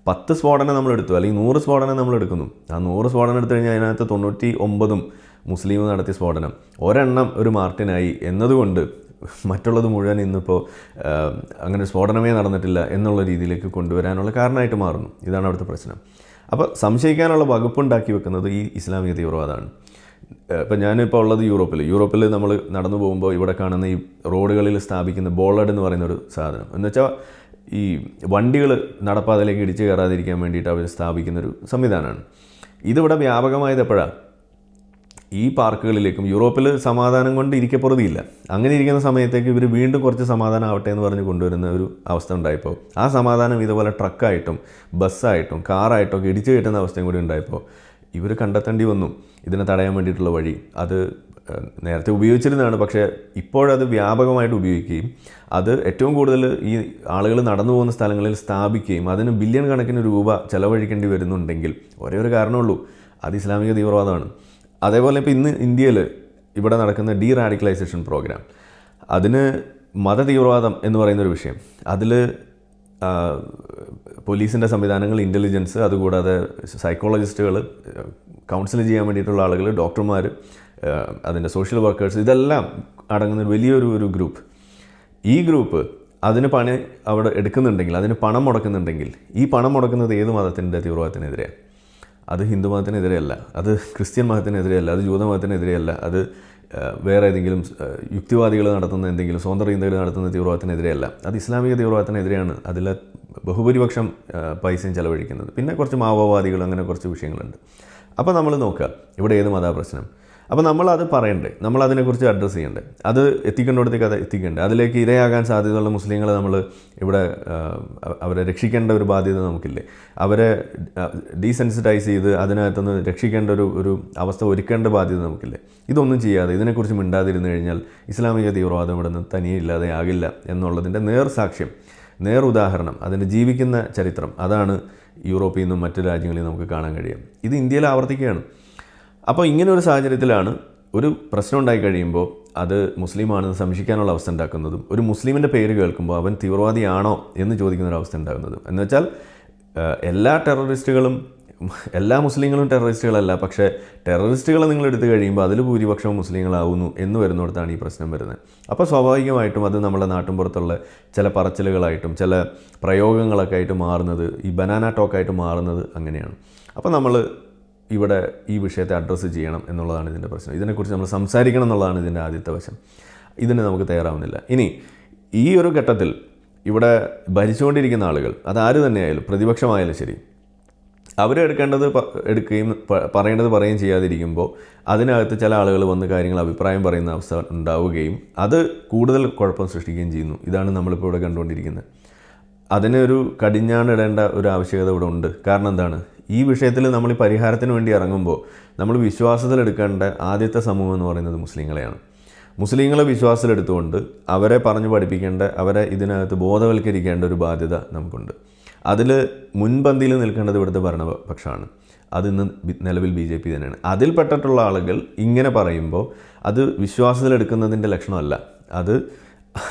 പത്ത് സ്ഫോടനം നമ്മൾ എടുത്തു. അല്ലെങ്കിൽ നൂറ് സ്ഫോടനം നമ്മൾ എടുക്കുന്നു. ആ നൂറ് സ്ഫോടനം എടുത്തു കഴിഞ്ഞാൽ അതിനകത്ത് തൊണ്ണൂറ്റി ഒമ്പതും മുസ്ലിം നടത്തിയ സ്ഫോടനം. ഒരെണ്ണം ഒരു മാർട്ടിനായി എന്നതുകൊണ്ട് മറ്റുള്ളത് മുഴുവൻ ഇന്നിപ്പോൾ അങ്ങനെ സ്ഫോടനമേ നടന്നിട്ടില്ല എന്നുള്ള രീതിയിലേക്ക് കൊണ്ടുവരാനുള്ള കാരണമായിട്ട് മാറുന്നു. ഇതാണ് അവിടുത്തെ പ്രശ്നം. അപ്പോൾ സംശയിക്കാനുള്ള വകുപ്പുണ്ടാക്കി വെക്കുന്നത് ഈ ഇസ്ലാമിക തീവ്രവാദമാണ്. ഇപ്പം ഞാനിപ്പോൾ ഉള്ളത് യൂറോപ്പിൽ യൂറോപ്പിൽ നമ്മൾ നടന്നു പോകുമ്പോൾ ഇവിടെ കാണുന്ന ഈ റോഡുകളിൽ സ്ഥാപിക്കുന്ന ബോളഡ് എന്ന് പറയുന്ന ഒരു സാധനം. എന്ന് വെച്ചാൽ ഈ വണ്ടികൾ നടപ്പാതയിലേക്ക് ഇടിച്ചു കയറാതിരിക്കാൻ വേണ്ടിയിട്ട് അവർ സ്ഥാപിക്കുന്നൊരു സംവിധാനമാണ്. ഇതിവിടെ വ്യാപകമായത് എപ്പോഴാണ് ഈ പാർക്കുകളിലേക്കും യൂറോപ്പിൽ സമാധാനം കൊണ്ട് ഇരിക്കപ്പുറതിയില്ല അങ്ങനെ ഇരിക്കുന്ന സമയത്തേക്ക് ഇവർ വീണ്ടും കുറച്ച് സമാധാനം ആവട്ടെ എന്ന് പറഞ്ഞ് കൊണ്ടുവരുന്ന ഒരു അവസ്ഥ ഉണ്ടായപ്പോൾ ആ സമാധാനം ഇതുപോലെ ട്രക്കായിട്ടും ബസ്സായിട്ടും കാറായിട്ടും ഒക്കെ ഇടിച്ചു കയറ്റുന്ന അവസ്ഥയും കൂടി ഉണ്ടായപ്പോൾ ഇവർ കണ്ടെത്തേണ്ടി വന്നു. ഇതിനെ തടയാൻ വേണ്ടിയിട്ടുള്ള വഴി. അത് നേരത്തെ ഉപയോഗിച്ചിരുന്നതാണ്. പക്ഷേ ഇപ്പോഴത് വ്യാപകമായിട്ട് ഉപയോഗിക്കുകയും അത് ഏറ്റവും കൂടുതൽ ഈ ആളുകൾ നടന്നു പോകുന്ന സ്ഥലങ്ങളിൽ സ്ഥാപിക്കുകയും അതിന് ബില്യൺ കണക്കിന് രൂപ ചെലവഴിക്കേണ്ടി വരുന്നുണ്ടെങ്കിൽ ഒരേ ഒരു കാരണമുള്ളൂ അത് ഇസ്ലാമിക തീവ്രവാദമാണ്. അതേപോലെ ഇപ്പോൾ ഇന്ന് ഇന്ത്യയിൽ ഇവിടെ നടക്കുന്ന ഡീ റാഡിക്കലൈസേഷൻ പ്രോഗ്രാം അതിന് മത തീവ്രവാദം എന്ന് പറയുന്നൊരു വിഷയം. അതിൽ പോലീസിന്റെ സംവിധാനങ്ങൾ ഇന്റലിജൻസ് അതുകൂടാതെ സൈക്കോളജിസ്റ്റുകൾ കൗൺസിൽ ചെയ്യാൻ വേണ്ടിയിട്ടുള്ള ആളുകൾ ഡോക്ടർമാർ അതിന്റെ സോഷ്യൽ വർക്കേഴ്സ് ഇതെല്ലാം അടങ്ങുന്ന വലിയൊരു ഒരു ഗ്രൂപ്പ്. ഈ ഗ്രൂപ്പ് അതിന് പണി അവിടെ എടുക്കുന്നുണ്ടെങ്കിൽ അതിന് പണം മുടക്കുന്നുണ്ടെങ്കിൽ ഈ പണം മുടക്കുന്നത് ഏത് മതത്തിന്റെ തീവ്രവാദത്തിനെതിരെയാണ് അത് ഹിന്ദു മതത്തിനെതിരെയല്ല അത് ക്രിസ്ത്യൻ മതത്തിനെതിരെയല്ല അത് ജൂത മതത്തിനെതിരെയല്ല അത് വേറെ ഏതെങ്കിലും യുക്തിവാദികൾ നടത്തുന്ന എന്തെങ്കിലും സ്വതന്ത്ര ഇന്ത്യയിൽ നടത്തുന്ന തീവ്രവാദത്തിനെതിരെയല്ല. അത് ഇസ്ലാമിക തീവ്രവാദത്തിനെതിരെയാണ്. അതിൽ ബഹുഭൂരിപക്ഷം പൈസയും ചെലവഴിക്കുന്നത്. പിന്നെ കുറച്ച് മാവോവാദികൾ അങ്ങനെ കുറച്ച് വിഷയങ്ങളുണ്ട്. അപ്പോൾ നമ്മൾ നോക്കുക ഇവിടെ ഏത് മതാ പ്രശ്നം? അപ്പോൾ നമ്മളത് പറയണ്ടേ? നമ്മൾ അതിനെക്കുറിച്ച് അഡ്രസ്സ് ചെയ്യണ്ടേ? അത് എത്തിക്കേണ്ടിടത്തേക്ക് അത് എത്തിക്കണ്ടേ? അതിലേക്ക് ഇരയാകാൻ സാധ്യതയുള്ള മുസ്ലിങ്ങളെ നമ്മൾ ഇവിടെ അവരെ രക്ഷിക്കേണ്ട ഒരു ബാധ്യത നമുക്കില്ലേ? അവരെ ഡീസെൻസിറ്റൈസ് ചെയ്ത് അതിനകത്തുനിന്ന് രക്ഷിക്കേണ്ട ഒരു ഒരു അവസ്ഥ ഒരുക്കേണ്ട ബാധ്യത നമുക്കില്ലേ? ഇതൊന്നും ചെയ്യാതെ ഇതിനെക്കുറിച്ച് മിണ്ടാതിരുന്നു കഴിഞ്ഞാൽ ഇസ്ലാമിക തീവ്രവാദം ഇവിടെ നിന്ന് തനിയെ ഇല്ലാതെ ആകില്ല എന്നുള്ളതിന്റെ നേർ സാക്ഷ്യം നേർ ഉദാഹരണം അതിന്റെ ജീവിക്കുന്ന ചരിത്രം അതാണ് യൂറോപ്പിൽ നിന്നും മറ്റു രാജ്യങ്ങളിൽ നമുക്ക് കാണാൻ കഴിയും ഇത് ഇന്ത്യയിൽ ആവർത്തിക്കുകയാണ്. അപ്പോൾ ഇങ്ങനെ ഒരു സാഹചര്യത്തിലാണ് ഒരു പ്രശ്നം ഉണ്ടായി കഴിയുമ്പോൾ അത് മുസ്ലിമാണെന്ന് സംശയിക്കാനുള്ള അവസ്ഥ ഉണ്ടാക്കുന്നതും ഒരു മുസ്ലിമിന്റെ പേര് കേൾക്കുമ്പോൾ അവൻ തീവ്രവാദിയാണോ എന്ന് ചോദിക്കുന്ന ഒരു അവസ്ഥ ഉണ്ടാകുന്നതും. എന്ന് വെച്ചാൽ എല്ലാ ടെററിസ്റ്റുകളും എല്ലാ മുസ്ലിങ്ങളും ടെററിസ്റ്റുകളല്ല പക്ഷേ ടെററിസ്റ്റുകളെ നിങ്ങൾ എടുത്തു കഴിയുമ്പോൾ അതിൽ ഭൂരിപക്ഷം മുസ്ലിങ്ങളാവുന്നു എന്ന് വരുന്നിടത്താണ് ഈ പ്രശ്നം വരുന്നത്. അപ്പോൾ സ്വാഭാവികമായിട്ടും അത് നമ്മുടെ നാട്ടിൻപുറത്തുള്ള ചില പറച്ചിലുകളായിട്ടും ചില പ്രയോഗങ്ങളൊക്കെ ആയിട്ട് മാറുന്നത് ഈ ബനാന ടോക്കായിട്ട് മാറുന്നത് അങ്ങനെയാണ്. അപ്പോൾ നമ്മൾ ഇവിടെ ഈ വിഷയത്തെ അഡ്രസ്സ് ചെയ്യണം എന്നുള്ളതാണ് ഇതിന്റെ പ്രശ്നം. ഇതിനെക്കുറിച്ച് നമ്മൾ സംസാരിക്കണം എന്നുള്ളതാണ് ഇതിന്റെ ആദ്യത്തെ വശം. ഇതിന് നമുക്ക് തയ്യാറാവുന്നില്ല. ഇനി ഈ ഒരു ഘട്ടത്തിൽ ഇവിടെ ഭരിച്ചുകൊണ്ടിരിക്കുന്ന ആളുകൾ അതാര് തന്നെയായാലും പ്രതിപക്ഷമായാലും ശരി അവരെടുക്കേണ്ടത് എടുക്കുകയും പറയേണ്ടത് പറയുകയും ചെയ്യാതിരിക്കുമ്പോൾ അതിനകത്ത് ചില ആളുകൾ വന്ന് കാര്യങ്ങൾ അഭിപ്രായം പറയുന്ന അവസ്ഥ ഉണ്ടാവുകയും അത് കൂടുതൽ കുഴപ്പം സൃഷ്ടിക്കുകയും ചെയ്യുന്നു. ഇതാണ് നമ്മളിപ്പോൾ ഇവിടെ കണ്ടുകൊണ്ടിരിക്കുന്നത്. അതിനൊരു കടിഞ്ഞാണിടേണ്ട ഒരു ആവശ്യകത ഇവിടെ ഉണ്ട്. കാരണം എന്താണ്? ഈ വിഷയത്തിൽ നമ്മൾ ഈ പരിഹാരത്തിന് വേണ്ടി ഇറങ്ങുമ്പോൾ നമ്മൾ വിശ്വാസത്തിലെടുക്കേണ്ട ആദ്യത്തെ സമൂഹം എന്ന് പറയുന്നത് മുസ്ലിങ്ങളെയാണ്. മുസ്ലിങ്ങളെ വിശ്വാസത്തിലെടുത്തുകൊണ്ട് അവരെ പറഞ്ഞു പഠിപ്പിക്കേണ്ട അവരെ ഇതിനകത്ത് ബോധവൽക്കരിക്കേണ്ട ഒരു ബാധ്യത നമുക്കുണ്ട്. അതിൽ മുൻപന്തിയിൽ നിൽക്കേണ്ടത് ഇവിടുത്തെ ഭരണപക്ഷമാണ്. അതിന്ന് നിലവിൽ ബി ജെ പി തന്നെയാണ്. അതിൽപ്പെട്ടിട്ടുള്ള ആളുകൾ ഇങ്ങനെ പറയുമ്പോൾ അത് വിശ്വാസത്തിലെടുക്കുന്നതിന്റെ ലക്ഷണമല്ല. അത്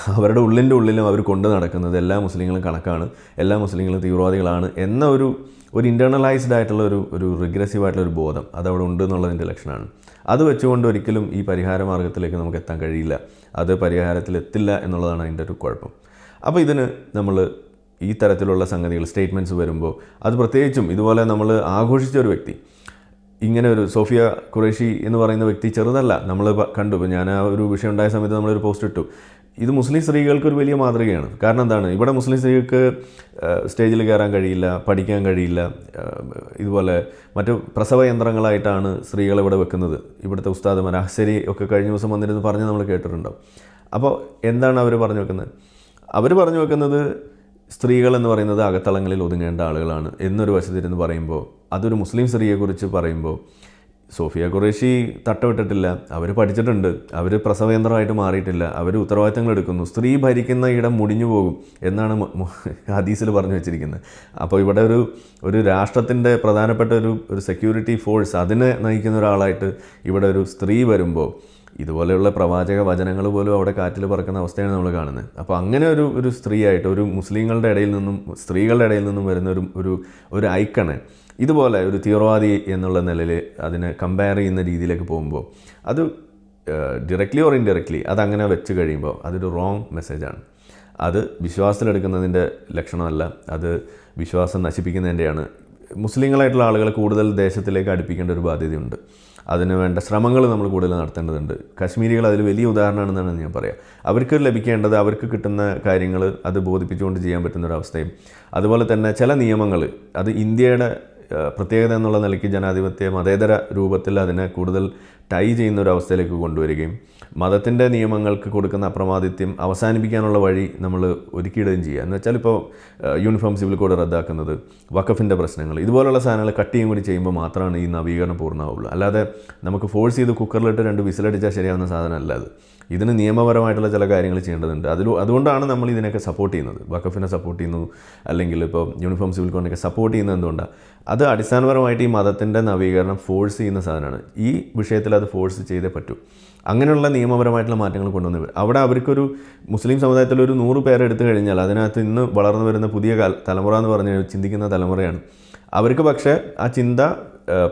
അവരുടെ ഉള്ളിന്റെ ഉള്ളിലും അവർ കൊണ്ടു നടക്കുന്നത് എല്ലാ മുസ്ലിങ്ങളും കണക്കാണ് എല്ലാ മുസ്ലിങ്ങളും തീവ്രവാദികളാണ് എന്ന ഒരു ഒരു ഇന്റേർണലൈസ്ഡ് ആയിട്ടുള്ള ഒരു ഒരു റിഗ്രസീവ് ആയിട്ടുള്ള ഒരു ബോധം അതവിടെ ഉണ്ട് എന്നുള്ളതിന്റെ ലക്ഷണമാണ്. അത് വെച്ചുകൊണ്ട് ഒരിക്കലും ഈ പരിഹാര മാർഗത്തിലേക്ക് നമുക്ക് എത്താൻ കഴിയില്ല. അത് പരിഹാരത്തിൽ എത്തില്ല എന്നുള്ളതാണ് അതിന്റെ ഒരു കുഴപ്പം. അപ്പോൾ ഇതിന് നമ്മൾ ഈ തരത്തിലുള്ള സംഗതികൾ സ്റ്റേറ്റ്മെന്റ്സ് വരുമ്പോൾ അത് പ്രത്യേകിച്ചും ഇതുപോലെ നമ്മൾ ആഘോഷിച്ച ഒരു വ്യക്തി ഇങ്ങനെ ഒരു സോഫിയ ഖുറേഷി എന്ന് പറയുന്ന വ്യക്തി ചെറുതല്ല. നമ്മൾ കണ്ടു. ഇപ്പോൾ ഞാൻ ആ ഒരു വിഷയം ഉണ്ടായ സമയത്ത് നമ്മളൊരു പോസ്റ്റ് ഇട്ടു. ഇത് മുസ്ലിം സ്ത്രീകൾക്ക് ഒരു വലിയ മാതൃകയാണ്. കാരണം എന്താണ്? ഇവിടെ മുസ്ലിം സ്ത്രീകൾക്ക് സ്റ്റേജിൽ കയറാൻ കഴിയില്ല പഠിക്കാൻ കഴിയില്ല ഇതുപോലെ മറ്റു പ്രസവ യന്ത്രങ്ങളായിട്ടാണ് സ്ത്രീകൾ ഇവിടെ വെക്കുന്നത്. ഇവിടുത്തെ ഉസ്താദമാർ അഹ്സരി ഒക്കെ കഴിഞ്ഞ ദിവസം വന്നിരുന്നു പറഞ്ഞ് നമ്മൾ കേട്ടിട്ടുണ്ടാവും. അപ്പോൾ എന്താണ് അവർ പറഞ്ഞു വെക്കുന്നത്? അവർ പറഞ്ഞു വെക്കുന്നത് സ്ത്രീകൾ എന്ന് പറയുന്നത് അകത്തളങ്ങളിൽ ഒതുങ്ങേണ്ട ആളുകളാണ് എന്നൊരു വശത്തിരുന്ന് പറയുമ്പോൾ അതൊരു മുസ്ലിം സ്ത്രീയെക്കുറിച്ച് പറയുമ്പോൾ സോഫിയ ഖുറേഷി തട്ടവിട്ടിട്ടില്ല. അവർ പഠിച്ചിട്ടുണ്ട്. അവർ പ്രസവയന്ത്രമായിട്ട് മാറിയിട്ടില്ല. അവർ ഉത്തരവാദിത്തങ്ങൾ എടുക്കുന്നു. സ്ത്രീ ഭരിക്കുന്ന ഇടം മുടിഞ്ഞു പോകും എന്നാണ് ഹദീസിൽ പറഞ്ഞു വെച്ചിരിക്കുന്നത്. അപ്പോൾ ഇവിടെ ഒരു ഒരു രാഷ്ട്രത്തിന്റെ പ്രധാനപ്പെട്ട ഒരു ഒരു സെക്യൂരിറ്റി ഫോഴ്സ് അതിനെ നയിക്കുന്ന ഒരാളായിട്ട് ഇവിടെ ഒരു സ്ത്രീ വരുമ്പോൾ ഇതുപോലെയുള്ള പ്രവാചക വചനങ്ങൾ പോലും അവിടെ കാറ്റിൽ പറക്കുന്ന അവസ്ഥയാണ് നമ്മൾ കാണുന്നത്. അപ്പോൾ അങ്ങനെ ഒരു ഒരു സ്ത്രീയായിട്ട് ഒരു മുസ്ലിങ്ങളുടെ ഇടയിൽ നിന്നും സ്ത്രീകളുടെ ഇടയിൽ നിന്നും വരുന്ന ഒരു ഒരു ഐക്കണ് ഇതുപോലെ ഒരു തീവ്രവാദി എന്നുള്ള നിലയിൽ അതിനെ കമ്പയർ ചെയ്യുന്ന രീതിയിലേക്ക് പോകുമ്പോൾ അത് ഡിറക്ട്ലി ഓർ ഇൻഡയറക്റ്റ്ലി അതങ്ങനെ വെച്ച് കഴിയുമ്പോൾ അതൊരു റോങ് മെസ്സേജാണ് അത് വിശ്വാസത്തിലെടുക്കുന്നതിന്റെ ലക്ഷണമല്ല. അത് വിശ്വാസം നശിപ്പിക്കുന്നതിന്റെയാണ്. മുസ്ലിങ്ങളായിട്ടുള്ള ആളുകളെ കൂടുതൽ ദേശത്തിലേക്ക് അടുപ്പിക്കേണ്ട ഒരു ബാധ്യതയുണ്ട്. അതിന് വേണ്ട ശ്രമങ്ങൾ നമ്മൾ കൂടുതൽ നടത്തേണ്ടതുണ്ട്. കാശ്മീരികൾ അതിൽ വലിയ ഉദാഹരണമാണെന്നാണ് ഞാൻ പറയാം. അവർക്ക് ലഭിക്കേണ്ടത് അവർക്ക് കിട്ടുന്ന കാര്യങ്ങൾ അത് ബോധിപ്പിച്ചുകൊണ്ട് ചെയ്യാൻ പറ്റുന്ന ഒരു അവസ്ഥയും. അതുപോലെ തന്നെ ചില നിയമങ്ങൾ അത് ഇന്ത്യയുടെ പ്രത്യേകത എന്നുള്ള നിലയ്ക്ക് ജനാധിപത്യ മതേതര രൂപത്തിൽ അതിനെ കൂടുതൽ ടൈ ചെയ്യുന്ന ഒരു അവസ്ഥയിലേക്ക് കൊണ്ടുവരികയും മതത്തിന്റെ നിയമങ്ങൾക്ക് കൊടുക്കുന്ന അപ്രമാദിത്യം അവസാനിപ്പിക്കാനുള്ള വഴി നമ്മൾ ഒരുക്കിയിടുകയും ചെയ്യുക. എന്ന് വെച്ചാൽ ഇപ്പോൾ യൂണിഫോം സിവിൽ കോഡ് റദ്ദാക്കുന്നത് വഖഫിന്റെ പ്രശ്നങ്ങൾ. ഇതുപോലുള്ള സാധനങ്ങൾ കട്ട് ചെയ്യും കൂടി ചെയ്യുമ്പോൾ മാത്രമാണ് ഈ നവീകരണം പൂർണമാവുള്ളൂ. അല്ലാതെ നമുക്ക് ഫോഴ്സ് ചെയ്ത് കുക്കറിലിട്ട് രണ്ട് വിസിലടിച്ചാൽ ശരിയാവുന്ന സാധനമല്ല അത്. ഇതിന് നിയമപരമായിട്ടുള്ള ചില കാര്യങ്ങൾ ചെയ്യേണ്ടതുണ്ട്. അതിൽ അതുകൊണ്ടാണ് നമ്മൾ ഇതിനൊക്കെ സപ്പോർട്ട് ചെയ്യുന്നത്. വഖഫിനെ സപ്പോർട്ട് ചെയ്യുന്നു അല്ലെങ്കിൽ ഇപ്പോൾ യൂണിഫോം സിവിൽ കോഡിനൊക്കെ സപ്പോർട്ട് ചെയ്യുന്നത് എന്തുകൊണ്ടാണ്? അത് അടിസ്ഥാനപരമായിട്ട് ഈ മതത്തിന്റെ നവീകരണം ഫോഴ്സ് ചെയ്യുന്ന സാധനമാണ്. ഈ വിഷയത്തിൽ അത് ഫോഴ്സ് ചെയ്തേ പറ്റൂ. അങ്ങനെയുള്ള നിയമപരമായിട്ടുള്ള മാറ്റങ്ങൾ കൊണ്ടുവന്ന് അവിടെ അവർക്കൊരു മുസ്ലിം സമുദായത്തിൽ ഒരു നൂറ് പേരെ എടുത്തു കഴിഞ്ഞാൽ അതിനകത്ത് ഇന്ന് വളർന്നു വരുന്ന പുതിയ തലമുറ എന്ന് പറഞ്ഞ് ചിന്തിക്കുന്ന തലമുറയാണ്. അവർക്ക് പക്ഷേ ആ ചിന്ത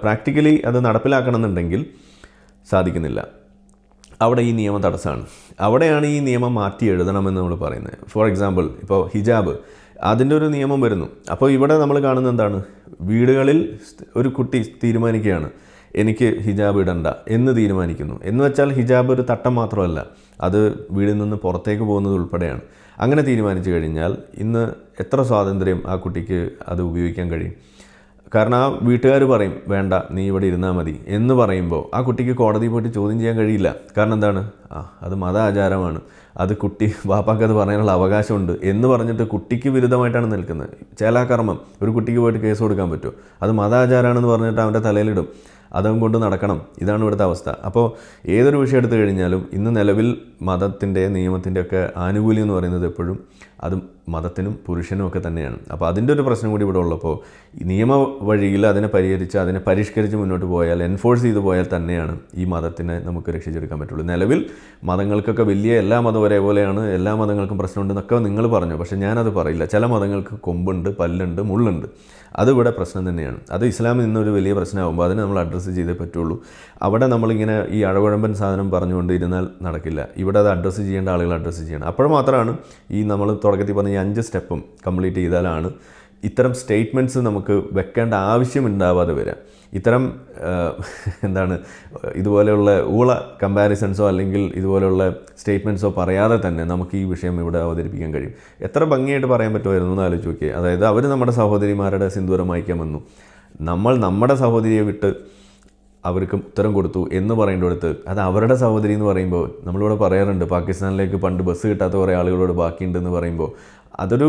പ്രാക്ടിക്കലി അത് നടപ്പിലാക്കണമെന്നുണ്ടെങ്കിൽ സാധിക്കുന്നില്ല. അവിടെ ഈ നിയമം തടസ്സമാണ്. അവിടെയാണ് ഈ നിയമം മാറ്റി എഴുതണമെന്ന് നമ്മൾ പറയുന്നത്. ഫോർ എക്സാമ്പിൾ ഇപ്പോൾ ഹിജാബ് അതിന്റെ ഒരു നിയമം വരുന്നു. അപ്പോൾ ഇവിടെ നമ്മൾ കാണുന്നത് എന്താണ്? വീടുകളിൽ ഒരു കുട്ടി തീരുമാനിക്കുകയാണ്. എനിക്ക് ഹിജാബ് ഇടണ്ട എന്ന് തീരുമാനിക്കുന്നു. എന്ന് വെച്ചാൽ ഹിജാബ് ഒരു തട്ടം മാത്രമല്ല. അത് വീടിൽ നിന്ന് പുറത്തേക്ക് പോകുന്നത് ഉൾപ്പെടെയാണ്. അങ്ങനെ തീരുമാനിച്ചു കഴിഞ്ഞാൽ ഇന്ന് എത്ര സ്വാതന്ത്ര്യം ആ കുട്ടിക്ക് അത് ഉപയോഗിക്കാൻ കഴിയും? കാരണം ആ വീട്ടുകാർ പറയും വേണ്ട നീ ഇവിടെ ഇരുന്നാൽ മതി. എന്ന് പറയുമ്പോൾ ആ കുട്ടിക്ക് കോടതിയിൽ പോയിട്ട് ചോദ്യം ചെയ്യാൻ കഴിയില്ല. കാരണം എന്താണ്? ആ അത് മത ആചാരമാണ് അത് കുട്ടി വാപ്പാക്ക് അത് പറയാനുള്ള അവകാശമുണ്ട് എന്ന് പറഞ്ഞിട്ട് കുട്ടിക്ക് വിരുദ്ധമായിട്ടാണ് നിൽക്കുന്നത്. ചേലാകർമ്മം ഒരു കുട്ടിക്ക് പോയിട്ട് കേസ് കൊടുക്കാൻ പറ്റുമോ? അത് മതാചാരമാണെന്ന് പറഞ്ഞിട്ട് അവന്റെ തലയിലിടും അതും കൊണ്ട് നടക്കണം. ഇതാണ് ഇവിടുത്തെ അവസ്ഥ. അപ്പോൾ ഏതൊരു വിഷയം എടുത്തു കഴിഞ്ഞാലും ഇന്ന് നിലവിൽ മതത്തിന്റെ നിയമത്തിന്റെ ഒക്കെ ആനുകൂല്യം എന്ന് പറയുന്നത് എപ്പോഴും അത് മതത്തിനും പുരുഷനും ഒക്കെ തന്നെയാണ്. അപ്പോൾ അതിന്റെ ഒരു പ്രശ്നം കൂടി ഇവിടെ ഉള്ളപ്പോൾ നിയമ വഴിയിൽ അതിനെ പരിഹരിച്ച് അതിനെ പരിഷ്കരിച്ച് മുന്നോട്ട് പോയാൽ എൻഫോഴ്സ് ചെയ്ത് പോയാൽ തന്നെയാണ് ഈ മതത്തിനെ നമുക്ക് രക്ഷിച്ചെടുക്കാൻ പറ്റുള്ളൂ. നിലവിൽ മതങ്ങൾക്കൊക്കെ വലിയ എല്ലാ മതവും ഒരേപോലെയാണ്. എല്ലാ മതങ്ങൾക്കും പ്രശ്നമുണ്ടെന്നൊക്കെ നിങ്ങൾ പറഞ്ഞു. പക്ഷേ ഞാനത് പറയില്ല. ചില മതങ്ങൾക്ക് കൊമ്പുണ്ട് പല്ലുണ്ട് മുള്ളുണ്ട്. അതിവിടെ പ്രശ്നം തന്നെയാണ്. അത് ഇസ്ലാമിൽ നിന്നൊരു വലിയ പ്രശ്നമാകുമ്പോൾ അതിനെ നമ്മൾ അഡ്രസ്സ് ചെയ്തേ പറ്റുള്ളൂ. അവിടെ നമ്മളിങ്ങനെ ഈ അഴകുഴമ്പൻ സാധനം പറഞ്ഞുകൊണ്ട് ഇരുന്നാൽ നടക്കില്ല. ഇവിടെ അത് അഡ്രസ്സ് ചെയ്യേണ്ട ആളുകൾ അഡ്രസ്സ് ചെയ്യണം. അപ്പോൾ മാത്രമാണ് ഈ നമ്മൾ തുടക്കത്തിൽ പറഞ്ഞ ഈ അഞ്ച് സ്റ്റെപ്പും കംപ്ലീറ്റ് ചെയ്താലാണ് ഇത്തരം സ്റ്റേറ്റ്മെന്റ്സ് നമുക്ക് വെക്കേണ്ട ആവശ്യം ഉണ്ടാവാതെ വരിക ഇത്തരം എന്താണ് ഇതുപോലെയുള്ള ഊള കമ്പാരിസൺസോ അല്ലെങ്കിൽ ഇതുപോലെയുള്ള സ്റ്റേറ്റ്മെന്റ്സോ പറയാതെ തന്നെ നമുക്ക് ഈ വിഷയം ഇവിടെ അവതരിപ്പിക്കാൻ കഴിയും. എത്ര ഭംഗിയായിട്ട് പറയാൻ പറ്റുമായിരുന്നു എന്ന് ആലോചിച്ച് നോക്കിയേ. അതായത് അവർ നമ്മുടെ സഹോദരിമാരുടെ സിന്ദൂരം വായിക്കാൻ വന്നു. നമ്മൾ നമ്മുടെ സഹോദരിയെ വിട്ട് അവർക്ക് ഉത്തരം കൊടുത്തു എന്ന് പറയേണ്ടടുത്ത് അത് അവരുടെ സഹോദരി എന്ന് പറയുമ്പോൾ നമ്മളിവിടെ പറയാറുണ്ട് പാകിസ്ഥാനിലേക്ക് പണ്ട് ബസ് കിട്ടാത്ത കുറേ ആളുകളോട് ബാക്കിയുണ്ടെന്ന് പറയുമ്പോൾ അതൊരു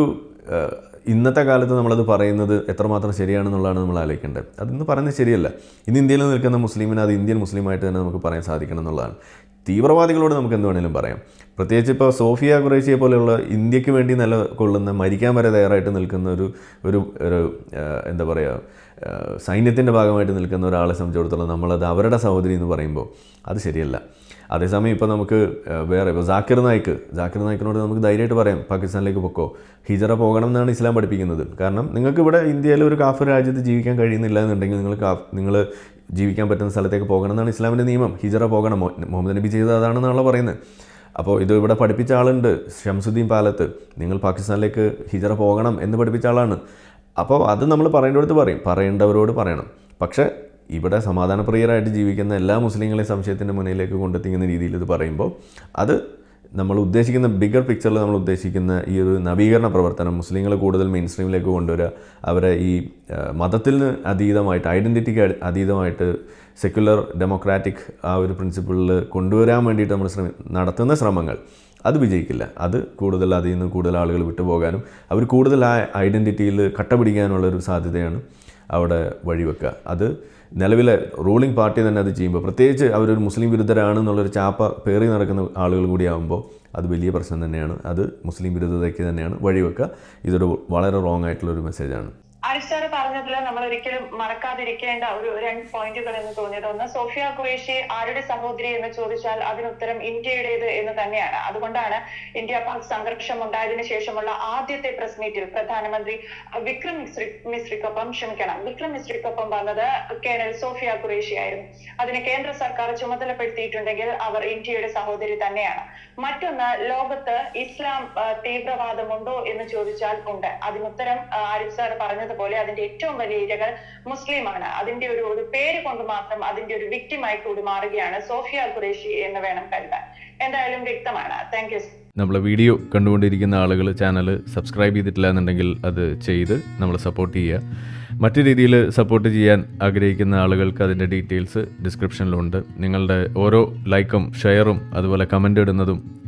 ഇന്നത്തെ കാലത്ത് നമ്മളത് പറയുന്നത് എത്രമാത്രം ശരിയാണെന്നുള്ളതാണ് നമ്മൾ ആലോചിക്കേണ്ടത്. അതിന്ന് പറയുന്നത് ശരിയല്ല. ഇന്ന് ഇന്ത്യയിൽ നിൽക്കുന്ന മുസ്ലിമിന് അത് ഇന്ത്യൻ മുസ്ലിമായിട്ട് തന്നെ നമുക്ക് പറയാൻ സാധിക്കണം എന്നുള്ളതാണ്. തീവ്രവാദികളോട് നമുക്ക് എന്ത് വേണേലും പറയാം. പ്രത്യേകിച്ച് ഇപ്പോൾ സോഫിയ ഖുറേഷിയെ പോലെയുള്ള ഇന്ത്യയ്ക്ക് വേണ്ടി നിലകൊള്ളുന്ന മരിക്കാൻ വരെ തയ്യാറായിട്ട് നിൽക്കുന്ന ഒരു ഒരു ഒരു എന്താ പറയുക സൈന്യത്തിന്റെ ഭാഗമായിട്ട് നിൽക്കുന്ന ഒരാളെ സംബന്ധിച്ചിടത്തോളം നമ്മളത് അവരുടെ സഹോദരി എന്ന് പറയുമ്പോൾ അത് ശരിയല്ല. അതേസമയം ഇപ്പോൾ നമുക്ക് വേറെ ഇപ്പോൾ ജാക്കിർ നായിക്ക് ജാക്കിർ നായിക്കിനോട് നമുക്ക് ധൈര്യമായിട്ട് പറയാം പാകിസ്ഥാനിലേക്ക് പൊക്കോ ഹിജറ പോകണം എന്നാണ് ഇസ്ലാം പഠിപ്പിക്കുന്നത്. കാരണം നിങ്ങൾക്ക് ഇവിടെ ഇന്ത്യയിൽ ഒരു കാഫർ രാജ്യത്ത് ജീവിക്കാൻ കഴിയുന്നില്ല എന്നുണ്ടെങ്കിൽ നിങ്ങൾ നിങ്ങൾ ജീവിക്കാൻ പറ്റുന്ന സ്ഥലത്തേക്ക് പോകണം എന്നാണ് ഇസ്ലാമിന്റെ നിയമം. ഹിജറ പോകണം. മുഹമ്മദ് നബി ചെയ്തത് അതാണെന്നാണല്ലോ പറയുന്നത്. അപ്പോൾ ഇത് ഇവിടെ പഠിപ്പിച്ച ആളുണ്ട് ഷംസുദ്ദീൻ പാലത്ത്. നിങ്ങൾ പാകിസ്ഥാനിലേക്ക് ഹിജറ പോകണം എന്ന് പഠിപ്പിച്ച ആളാണ്. അപ്പോൾ അത് നമ്മൾ പറയേണ്ടടുത്ത് പറയും പറയേണ്ടവരോട് പറയണം. പക്ഷേ ഇവിടെ സമാധാനപ്രിയരായിട്ട് ജീവിക്കുന്ന എല്ലാ മുസ്ലിങ്ങളെയും സംശയത്തിന്റെ മുന്നിലേക്ക് കൊണ്ടെത്തിക്കുന്ന രീതിയിൽ ഇത് പറയുമ്പോൾ അത് നമ്മൾ ഉദ്ദേശിക്കുന്ന ബിഗർ പിക്ചറിൽ നമ്മൾ ഉദ്ദേശിക്കുന്ന ഈ ഒരു നവീകരണ പ്രവർത്തനം മുസ്ലിങ്ങളെ കൂടുതൽ മെയിൻ സ്ട്രീമിലേക്ക് കൊണ്ടുവരിക അവരെ ഈ മതത്തിൽ മതത്തിന് അതീതമായിട്ട് ഐഡന്റിറ്റിക്ക് അതീതമായിട്ട് സെക്യുലർ ഡെമോക്രാറ്റിക് ആ ഒരു പ്രിൻസിപ്പിളിൽ കൊണ്ടുവരാൻ വേണ്ടിയിട്ട് നമ്മൾ ശ്രമി നടത്തുന്ന ശ്രമങ്ങൾ അത് വിജയിക്കില്ല. അത് കൂടുതൽ അതിൽ നിന്ന് കൂടുതൽ ആളുകൾ വിട്ടുപോകാനും അവർ കൂടുതൽ ആ ഐഡന്റിറ്റിയിൽ കട്ട പിടിക്കാനുള്ള ഒരു സാധ്യതയാണ് അവിടെ വഴിവെക്കുക. അത് നിലവിലെ റൂളിംഗ് പാർട്ടി തന്നെ അത് ചെയ്യുമ്പോൾ പ്രത്യേകിച്ച് അവരൊരു മുസ്ലിം വിരുദ്ധരാണ് എന്നുള്ളൊരു ചാപ്പ പേറി നടക്കുന്ന ആളുകൾ കൂടിയാകുമ്പോൾ അത് വലിയ പ്രശ്നം തന്നെയാണ്. അത് മുസ്ലിം വിരുദ്ധതയ്ക്ക് തന്നെയാണ് വഴിവെക്കുക. ഇതൊരു വളരെ റോങ് ആയിട്ടുള്ളൊരു മെസ്സേജാണ് ആരിഫ് സാറ് പറഞ്ഞതിൽ നമ്മൾ ഒരിക്കലും മറക്കാതിരിക്കേണ്ട ഒരു രണ്ട് പോയിന്റുകൾ എന്ന് തോന്നിയത്. ഒന്ന് സോഫിയ ഖുറേഷി ആരുടെ സഹോദരി എന്ന് ചോദിച്ചാൽ അതിനുത്തരം ഇന്ത്യയുടേത് എന്ന് തന്നെയാണ്. അതുകൊണ്ടാണ് ഇന്ത്യ പാക് സംഘർഷം ഉണ്ടായതിനു ശേഷമുള്ള ആദ്യത്തെ പ്രസ് മീറ്റിൽ പ്രധാനമന്ത്രി വിക്രം മിശ്രി മിശ്രിക്കൊപ്പം ക്ഷമിക്കണം. വിക്രം മിശ്രിക്കൊപ്പം വന്നത് കേണൽ സോഫിയ ഖുറേഷി ആയിരുന്നു. അതിന് കേന്ദ്ര സർക്കാർ ചുമതലപ്പെടുത്തിയിട്ടുണ്ടെങ്കിൽ അവർ ഇന്ത്യയുടെ സഹോദരി തന്നെയാണ്. മറ്റൊന്ന് ലോകത്ത് ഇസ്ലാം തീവ്രവാദമുണ്ടോ എന്ന് ചോദിച്ചാൽ ഉണ്ട്. അതിനുത്തരം ആരിഫ് സാർ പറഞ്ഞതുപോലെ അതിന്റെ ഏറ്റവും വലിയ ഇരകൾ മുസ്ലിമാണ്. അതിന്റെ ഒരു ഒരു പേര് കൊണ്ട് മാത്രം അതിന്റെ ഒരു വിക്ടിമായി കൂടി മാറുകയാണ് സോഫിയ ഖുറേഷി എന്ന് വേണം കരുതാൻ. എന്തായാലും വ്യക്തമാണ്. താങ്ക് യു നമ്മളെ വീഡിയോ കണ്ടുകൊണ്ടിരിക്കുന്ന ആളുകൾ ചാനൽ സബ്സ്ക്രൈബ് ചെയ്തിട്ടില്ല എന്നുണ്ടെങ്കിൽ അത് ചെയ്ത് നമ്മളെ സപ്പോർട്ട് ചെയ്യുക. മറ്റു രീതിയിൽ സപ്പോർട്ട് ചെയ്യാൻ ആഗ്രഹിക്കുന്ന ആളുകൾക്ക് അതിന്റെ ഡീറ്റെയിൽസ് ഡിസ്ക്രിപ്ഷനിലുണ്ട് നിങ്ങളുടെ ഓരോ ലൈക്കും ഷെയറും അതുപോലെ കമന്റ് ഇടുന്നതും